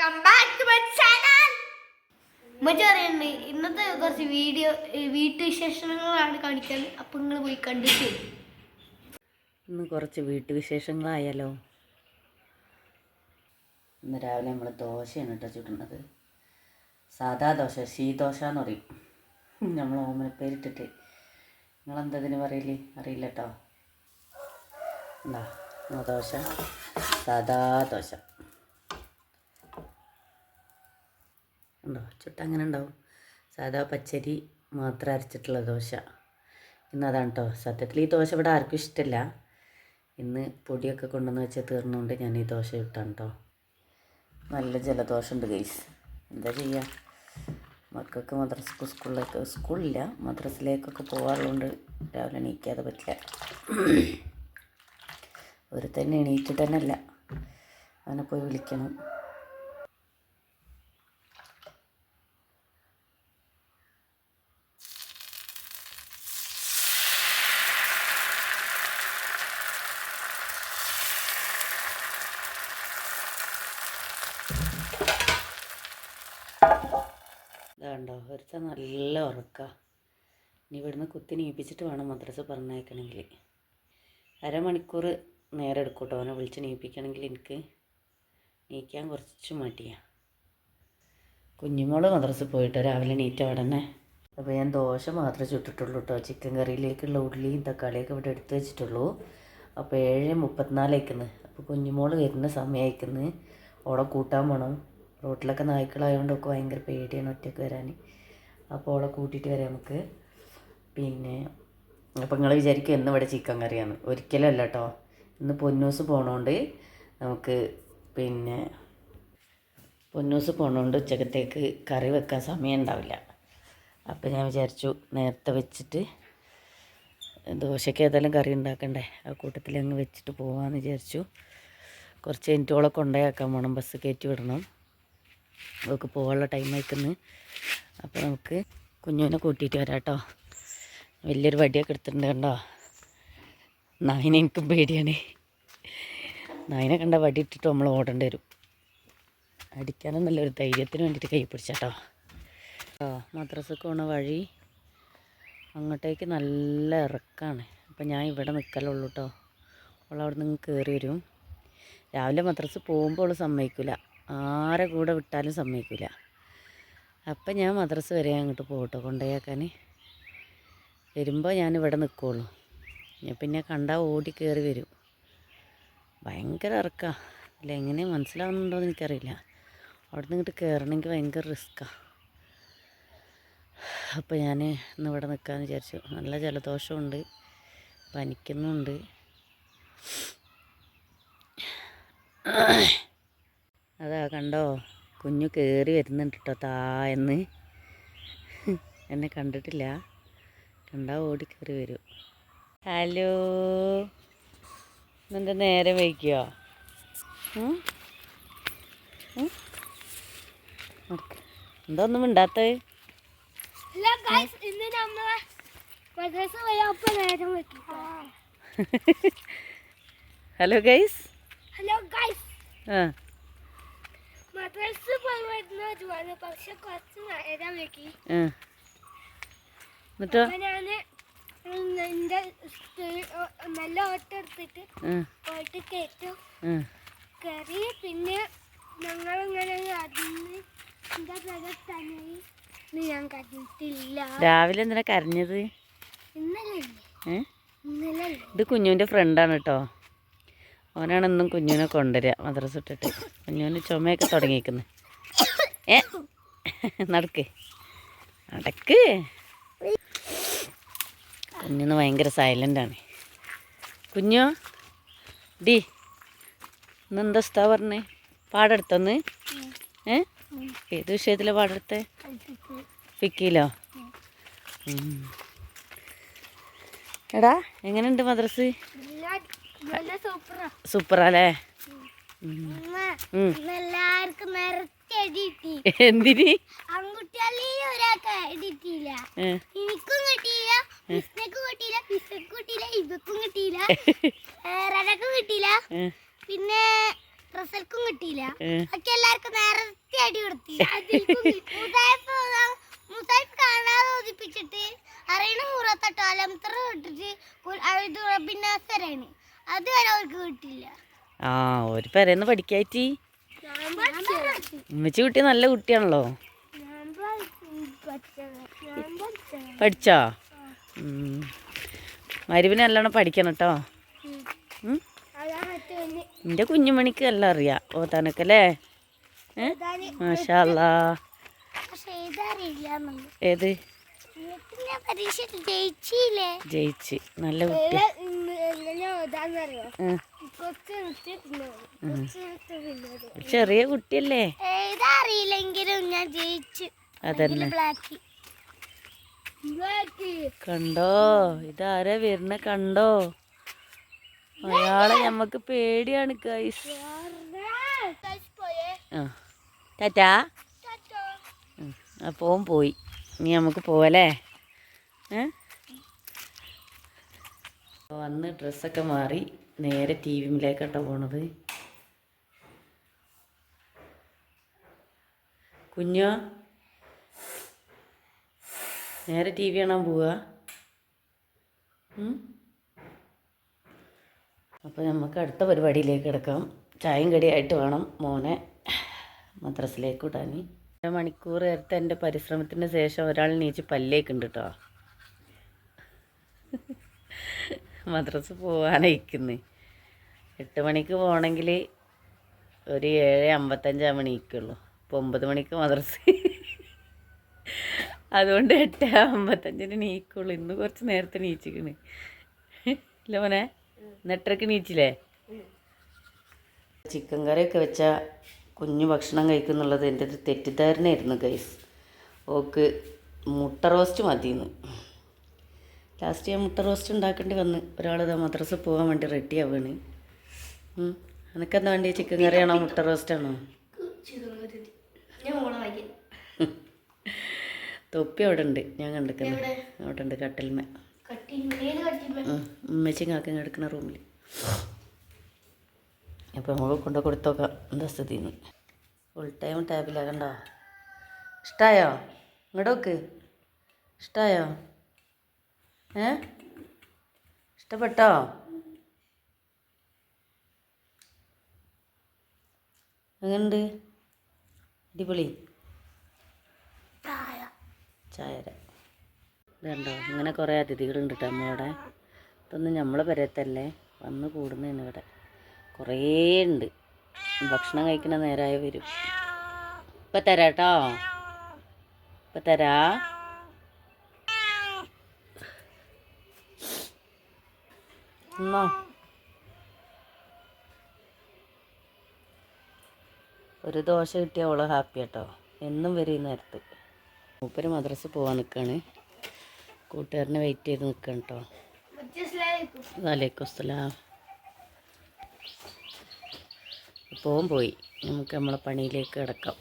Welcome back to my channel മറ്റേ അറിയണ്ട് ഇന്നത്തെ കുറച്ച് വീഡിയോ വീട്ടുവിശേഷങ്ങളാണ് കാണിക്കാൻ. അപ്പൊ നിങ്ങൾ പോയി കണ്ടിട്ട്. ഇന്ന് കുറച്ച് വീട്ടുവിശേഷങ്ങളായാലോ ഇന്ന് രാവിലെ നമ്മൾ ദോശയാണ് കേട്ടോ ചുടുന്നത്. സാധാ ദോശ ശീദോശ എന്ന് പറയും. നമ്മൾ ഓമനപ്പേരിട്ടിട്ട്. നിങ്ങളെന്തതിന് പറയില്ലേ അറിയില്ല കേട്ടോ എന്താ ദോശ സാധാ ദോശ. ഉണ്ടോ? ചുട്ട അങ്ങനെ ഉണ്ടാവും. സാധാ പച്ചരി മാത്രം അരച്ചിട്ടുള്ള ദോശ. ഇന്ന് അതാണ് കേട്ടോ സത്യത്തിൽ ഈ ദോശ ഇവിടെ ആർക്കും ഇഷ്ടമില്ല ഇന്ന് പൊടിയൊക്കെ കൊണ്ടുവന്ന് വെച്ച് തീർന്നുകൊണ്ട് ഞാൻ ഈ ദോശ ഇട്ടാണ് കേട്ടോ നല്ല ജലദോഷം ഉണ്ട് ഗൈസ് എന്താ ചെയ്യുക മക്കൾക്ക് മദ്രസക്ക് സ്കൂളിലേക്ക് സ്കൂളില്ല. മദ്രസിലേക്കൊക്കെ പോകാറുള്ളതുകൊണ്ട് രാവിലെ എണീക്കാതെ പറ്റില്ല. ഒരു തന്നെ എണീറ്റിട്ട് തന്നെ അല്ല അവനെ പോയി വിളിക്കണം. ഇതാണ്ടോ ഒരുത്ത നല്ല ഉറക്ക. ഇനി ഇവിടുന്ന് കുത്തി നീപ്പിച്ചിട്ട് വേണം മദ്രസ പറഞ്ഞയക്കണമെങ്കിൽ അരമണിക്കൂർ നേരെ എടുക്കും കേട്ടോ അവനെ വിളിച്ച് നീപ്പിക്കണമെങ്കിൽ എനിക്ക്. നീക്കാൻ കുറച്ച് മടിയാണ് കുഞ്ഞുമോൾ മദ്രസ പോയിട്ട് രാവിലെ നീറ്റ ഉടനെ. അപ്പോൾ ഞാൻ ദോശ മാത്രമേ ചുട്ടിട്ടുള്ളൂ കേട്ടോ ചിക്കൻ കറിയിലേക്കുള്ള ഉള്ളിയും തക്കാളിയൊക്കെ ഇവിടെ എടുത്ത് വെച്ചിട്ടുള്ളൂ. അപ്പോൾ ഏഴ് മുപ്പത്തിനാലേക്കുന്നു അപ്പോൾ കുഞ്ഞുമോൾ വരുന്ന സമയമായിക്കുന്നു ഓടെ കൂട്ടാൻ പോകണം റോട്ടിലൊക്കെ നായ്ക്കളായതുകൊണ്ട് ഒക്കെ ഭയങ്കര പേടിയാണ് ഒറ്റയ്ക്ക് വരാൻ അപ്പോൾ ഓളെ കൂട്ടിയിട്ട് വരാം നമുക്ക്. പിന്നെ അപ്പോൾ നിങ്ങൾ വിചാരിക്കും എന്ന് ഇവിടെ ചിക്കൻ കറിയാണ്. ഒരിക്കലും അല്ല കേട്ടോ ഇന്ന് പൊന്നൂസ് പോണോണ്ട് നമുക്ക് പിന്നെ പൊന്നൂസ് പോണോണ്ട് ഉച്ചക്കത്തേക്ക് കറി വെക്കാൻ സമയം ഉണ്ടാവില്ല. അപ്പോൾ ഞാൻ വിചാരിച്ചു നേരത്തെ വെച്ചിട്ട് ദോശയ്ക്ക് ഏതായാലും കറി ഉണ്ടാക്കണ്ടേ. ആ കൂട്ടത്തിൽ അങ്ങ് വെച്ചിട്ട് പോകാമെന്ന് വിചാരിച്ചു. കുറച്ച് മിനിറ്റോളം കൊണ്ടേയാക്കാൻ വേണം ബസ് കയറ്റി വിടണം. അവൾക്ക് പോകാനുള്ള ടൈം ആയിക്കുന്നു. അപ്പോൾ നമുക്ക് കുഞ്ഞുവിനെ കൂട്ടിയിട്ട് വരാം കേട്ടോ വലിയൊരു വടിയൊക്കെ എടുത്തിട്ടുണ്ട് കണ്ടോ? നായിനെ എനിക്കും പേടിയാണ്. നായിനെ കണ്ട വടി ഇട്ടിട്ട് നമ്മൾ ഓടേണ്ടി വരും. അടിക്കാനും ഒരു ധൈര്യത്തിന് വേണ്ടിയിട്ട് കൈ പിടിച്ചാട്ടോ. മദ്രസക്ക് പോണ വഴി അങ്ങോട്ടേക്ക് നല്ല ഇറക്കാണ്. അപ്പം ഞാൻ ഇവിടെ നിൽക്കലുള്ളൂ കേട്ടോ അവൾ അവിടെ നിന്ന് കയറി വരും. രാവിലെ മദ്രസ് പോകുമ്പോൾ അവൾ സമ്മതിക്കില്ല ആരെ കൂടെ വിട്ടാലും സമ്മതിക്കില്ല അപ്പം ഞാൻ മദ്രസ വരെ അങ്ങോട്ട് പോകട്ടോ കൊണ്ടുപോയാക്കാൻ. വരുമ്പോൾ ഞാൻ ഇവിടെ നിൽക്കുള്ളൂ. ഞാൻ പിന്നെ കണ്ടാൽ ഓടി കയറി വരും. ഭയങ്കര ഇറക്കാ. അല്ല എങ്ങനെ മനസ്സിലാവുന്നുണ്ടോ എന്ന് എനിക്കറിയില്ല. അവിടെ നിന്ന് ഇങ്ങോട്ട് കയറണമെങ്കിൽ ഭയങ്കര റിസ്ക്കാണ് അപ്പോൾ ഞാൻ ഇന്ന് ഇവിടെ നിൽക്കാമെന്ന് വിചാരിച്ചു. നല്ല ജലദോഷമുണ്ട്. പനിക്കുന്നുണ്ട്. കണ്ടോ? കുഞ്ഞു കയറി വരുന്നുണ്ട് കേട്ടോ എന്ന്. എന്നെ കണ്ടിട്ടില്ല. കണ്ടാ ഓടി കയറി വരും. ഹലോ. ഇന്നെന്താ നേരെ വയ്ക്കോ എന്താ ഒന്നും വെക്കും ഹലോ ഗൈസ് ഹലോ ഗൈസ് ആ. മദ്രസ പോയി വരുന്ന ജോലി പക്ഷെ കുറച്ച് നേരം അപ്പൊ ഞാൻ എന്റെ നല്ല ഓട്ടം എടുത്തിട്ട് പോയിട്ട് കയറ്റും പിന്നെ അതിന് എന്താ പറയുക തന്നെ ഞാൻ രാവിലെ എന്തിനാ കരഞ്ഞത്? ഇന്നലെ ഇത് കുഞ്ഞുവിന്റെ ഫ്രണ്ടാണ് കേട്ടോ അവനാണ് ഇന്നും കുഞ്ഞുവിനെ കൊണ്ടുവരിക മദ്രസ ഇട്ടിട്ട്. കുഞ്ഞുവിന് ചുമയൊക്കെ തുടങ്ങിയിരിക്കുന്നത് ഏ നടക്ക്. നടക്ക്. കുഞ്ഞിന്ന് ഭയങ്കര സൈലന്റാണ് കുഞ്ഞോ ഡി ഇന്നെന്താ സ്ഥ പറഞ്ഞേ? പാടെടുത്തൊന്ന്? ഏ ഏത് വിഷയത്തിലാണ് പാടെടുത്തേ? ഫിക്കിയിലോ എടാ എങ്ങനെയുണ്ട് മദ്രസ്? സൂപ്പറല്ലേ. എല്ലാവർക്കും എന്തിന്? എനിക്കും കിട്ടിയില്ല മിസ്നക്കും കിട്ടിയില്ല പിസക്കും കിട്ടിയില്ല ഇവക്കും കിട്ടിയില്ല റനക്കും കിട്ടിയില്ല പിന്നെ റസൽക്കും കിട്ടിയില്ല. ഒക്കെ എല്ലാവർക്കും നേരത്തെ അടി കൊടുത്തി. ആ ഒരു പെരേന്ന് പഠിക്കാറ്റി ഉമ്മച്ചി കുട്ടി നല്ല കുട്ടിയാണല്ലോ. പഠിച്ചോ? മരുവിനെ നല്ലോണം പഠിക്കണം കേട്ടോ എന്റെ കുഞ്ഞുമണിക്ക് എല്ലാം അറിയാം ഓ തനക്കല്ലേ മാഷാല്ലാ ഏത്? ജയിച്ച്. നല്ല കുട്ടി. ചെറിയ കുട്ടിയല്ലേ? ഞാൻ ജയിച്ചു. അതന്നെ. കണ്ടോ? ഇതാരാ വരുന്ന കണ്ടോ? അയാളെ ഞമ്മക്ക് പേടിയാണ് കൈസ് ആ. ടാറ്റാ? അപ്പോ അപ്പോൾ പോയി. ഇനി നമുക്ക് പോവല്ലേ? ഏ? വന്ന് ഡ്രസ്സൊക്കെ മാറി നേരെ ടി വിയിലേക്കാട്ടോ പോണത്. കുഞ്ഞോ? നേരെ ടി വി കാണാൻ പോവുക അപ്പോൾ നമുക്ക് അടുത്ത പരിപാടിയിലേക്ക് കിടക്കാം. ചായയും കടിയായിട്ട് വേണം മോനെ മദ്രസിലേക്ക് വിടാൻ. ഒരു മണിക്കൂർ നേരത്തെ എന്റെ പരിശ്രമത്തിന് ശേഷം ഒരാൾ നീച്ച് പല്ലേക്കുണ്ട് കേട്ടോ മദ്രസ് പോകാനയക്കുന്നു എട്ട് മണിക്ക് പോകണമെങ്കിൽ ഒരു ഏഴ് അമ്പത്തഞ്ചാ മണിക്കുള്ളൂ. ഇപ്പോൾ ഒമ്പത് മണിക്ക് മദ്രസ്. അതുകൊണ്ട് എട്ട് അമ്പത്തഞ്ചിന് നീക്കുള്ളൂ. ഇന്ന് കുറച്ച് നേരത്തെ നീച്ചിക്കണ്. ഇല്ല മോനെ? നെട്ടരക്ക് നീച്ചില്ലേ? ചിക്കൻ കറിയൊക്കെ വെച്ച കുഞ്ഞു ഭക്ഷണം കഴിക്കുന്നുള്ളത് എന്റെ ഒരു തെറ്റിദ്ധാരണയായിരുന്നു ഗൈസ് ഓക്ക് മുട്ട റോസ്റ്റ് മതിയെന്ന് ലാസ്റ്റ് ഞാൻ മുട്ട റോസ്റ്റ് ഉണ്ടാക്കേണ്ടി വന്ന് ഒരാളിതാ മദ്രസ പോകാൻ വേണ്ടി റെഡി ആവുകയാണ് എനിക്കെന്താ വേണ്ടി ചിക്കൻ കറിയാണോ മുട്ട റോസ്റ്റാണോ മോളെ വായിക്കാം തൊപ്പി അവിടെ ഉണ്ട്. ഞാൻ കണ്ടിരിക്കുന്നത് അവിടെ ഉണ്ട് കട്ടിൽമേ. ഉമ്മച്ചും കാക്കം കിടക്കുന്ന റൂമിൽ അപ്പോൾ നമ്മൾ കൊണ്ട് കൊടുത്തോക്കാം. എന്താ സ്ഥിതി ഫുൾ ടൈം ടാബിലാകണ്ട കണ്ടോ? ഇഷ്ടമായോ ഇങ്ങോട്ട് നോക്ക്. ഇഷ്ടമായോ ഏ? ഇഷ്ടപ്പെട്ടോ? എങ്ങനെയുണ്ട് അടിപൊളി. ചായര. ഇതുണ്ടോ? ഇങ്ങനെ കുറേ അതിഥികളുണ്ട് കേട്ടോ നമ്മളവിടെ ഇതൊന്നും നമ്മളെ പെരത്തല്ലേ. വന്ന് കൂടുന്നതാണ് ഇവിടെ. കുറേ ഉണ്ട്. ഭക്ഷണം കഴിക്കുന്ന നേരമായി വരും. ഇപ്പം തരാം കേട്ടോ ഇപ്പം തരാ. എന്നോ ഒരു ദോശ കിട്ടിയ അവൾ ഹാപ്പി കേട്ടോ എന്നും വരും ഈ നേരത്ത്. മൂപ്പര് മദ്രസ് പോവാൻ നിൽക്കുകയാണ് കൂട്ടുകാരനെ വെയിറ്റ് ചെയ്ത് നിൽക്കണം കേട്ടോ വലൈക്കും അസ്സലാം. പോവും പോയി. നമുക്ക് നമ്മളെ പണിയിലേക്ക് കിടക്കാം.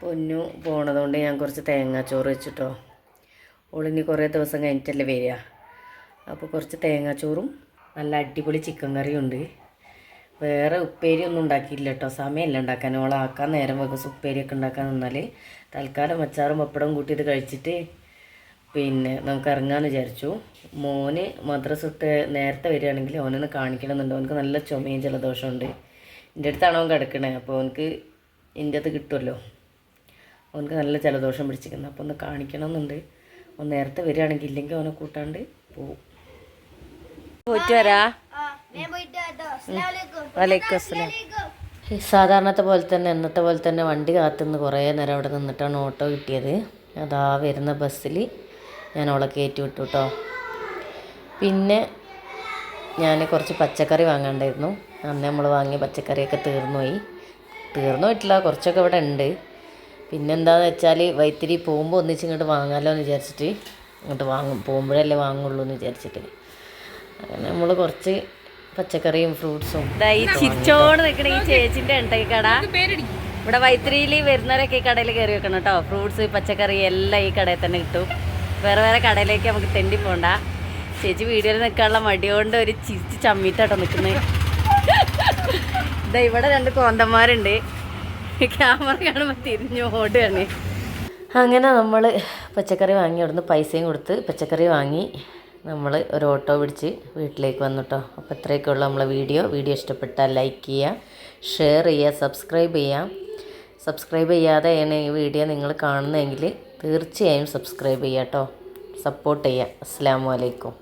പൊന്നു പോണതുകൊണ്ട് ഞാൻ കുറച്ച് തേങ്ങാച്ചോറ് വെച്ചിട്ടോ. ഓളിനി കുറേ ദിവസം കഴിഞ്ഞിട്ടല്ലേ വരിക. അപ്പോൾ കുറച്ച് തേങ്ങാച്ചോറും നല്ല അടിപൊളി ചിക്കൻ കറിയുണ്ട്. വേറെ ഉപ്പേരി ഒന്നും ഉണ്ടാക്കിയില്ല കേട്ടോ സമയമല്ല ഉണ്ടാക്കാൻ. ഓളാക്കാൻ നേരം വെക്കും. ഉപ്പേരിയൊക്കെ ഉണ്ടാക്കാൻ നിന്നാൽ തൽക്കാലം അച്ചാറും പപ്പടം കൂട്ടിയിട്ട് കഴിച്ചിട്ട് പിന്നെ നമുക്ക് ഇറങ്ങാമെന്ന് വിചാരിച്ചു. മോന് മദ്രസത്ത് നേരത്തെ വരികയാണെങ്കിൽ അവനൊന്ന് കാണിക്കണമെന്നുണ്ട്. അവനക്ക് നല്ല ചുമയും ജലദോഷമുണ്ട് എന്റെ അടുത്താണ് അവൻ കിടക്കണേ? അപ്പോൾ അവനക്ക് എന്റെ അത് കിട്ടുമല്ലോ അവനക്ക് നല്ല ജലദോഷം പിടിച്ചിരിക്കുന്നത് അപ്പോൾ ഒന്ന് കാണിക്കണമെന്നുണ്ട്. അവൻ നേരത്തെ വരികയാണെങ്കിൽ ഇല്ലെങ്കിൽ അവനെ കൂട്ടാണ്ട് പോവും. പോയിട്ട് വരാ. വലൈക്കും അസ്സലാം. സാധാരണത്തെ പോലെ തന്നെ ഇന്നത്തെ പോലെ തന്നെ വണ്ടി കാത്തുനിന്ന് കുറേ നേരം അവിടെ നിന്നിട്ടാണ് ഓട്ടോ കിട്ടിയത്. അതാ വരുന്ന ബസ്സിൽ ഞാൻ അവളെ കയറ്റി വിട്ടു കേട്ടോ പിന്നെ ഞാൻ കുറച്ച് പച്ചക്കറി വാങ്ങാണ്ടായിരുന്നു. അന്ന് നമ്മൾ വാങ്ങിയ പച്ചക്കറിയൊക്കെ തീർന്നു പോയി തീർന്നു പോയിട്ടില്ല കുറച്ചൊക്കെ ഇവിടെ ഉണ്ട്. പിന്നെന്താന്ന് വെച്ചാൽ വൈത്തിരി പോകുമ്പോൾ ഒന്നിച്ച് ഇങ്ങോട്ട് വാങ്ങാമല്ലോ എന്ന് വിചാരിച്ചിട്ട് ഇങ്ങോട്ട് വാങ്ങും. പോകുമ്പോഴല്ലേ വാങ്ങുള്ളൂ എന്ന് വിചാരിച്ചിട്ട്. അങ്ങനെ നമ്മൾ കുറച്ച് പച്ചക്കറിയും ഫ്രൂട്ട്സും. ഈ ചിരിച്ചോട് നിൽക്കണ ഈ ചേച്ചിന്റെ ഉണ്ടെങ്കിൽ കട ഇവിടെ വൈത്തിരിയിൽ വരുന്നവരൊക്കെ ഈ കടയിൽ കയറി വെക്കണം കേട്ടോ. ഫ്രൂട്ട്സ് പച്ചക്കറി എല്ലാം ഈ കടയിൽ തന്നെ കിട്ടും. വേറെ വേറെ കടയിലേക്ക് നമുക്ക് തെണ്ടി പോണ്ട. ചേച്ചി വീഡിയോയിൽ നിൽക്കാനുള്ള മടിയോണ്ട് ഒരു ചിരിച്ച് ചമ്മിട്ടാട്ടോ നിൽക്കുന്നത് ഇതാ ഇവിടെ രണ്ട് കോന്തന്മാരുണ്ട്. ക്യാമറ കാണുമ്പോൾ തിരിഞ്ഞു ഓടുകയാണ്. അങ്ങനെ നമ്മൾ പച്ചക്കറി വാങ്ങി അവിടുന്ന് പൈസയും കൊടുത്ത് പച്ചക്കറി വാങ്ങി. നമ്മൾ ഒരു ഓട്ടോ പിടിച്ച് വീട്ടിലേക്ക് വന്നു കേട്ടോ അപ്പോൾ ഇത്രയൊക്കെ ഉള്ളൂ നമ്മളെ വീഡിയോ. വീഡിയോ ഇഷ്ടപ്പെട്ടാൽ ലൈക്ക് ചെയ്യുക ഷെയർ ചെയ്യുക സബ്സ്ക്രൈബ് ചെയ്യുക. സബ്സ്ക്രൈബ് ചെയ്യാതെയാണ് ഈ വീഡിയോ നിങ്ങൾ കാണുന്നതെങ്കിൽ തീർച്ചയായും സബ്സ്ക്രൈബ് ചെയ്യുക കേട്ടോ സപ്പോർട്ട് ചെയ്യുക. അസ്സാം വലൈക്കും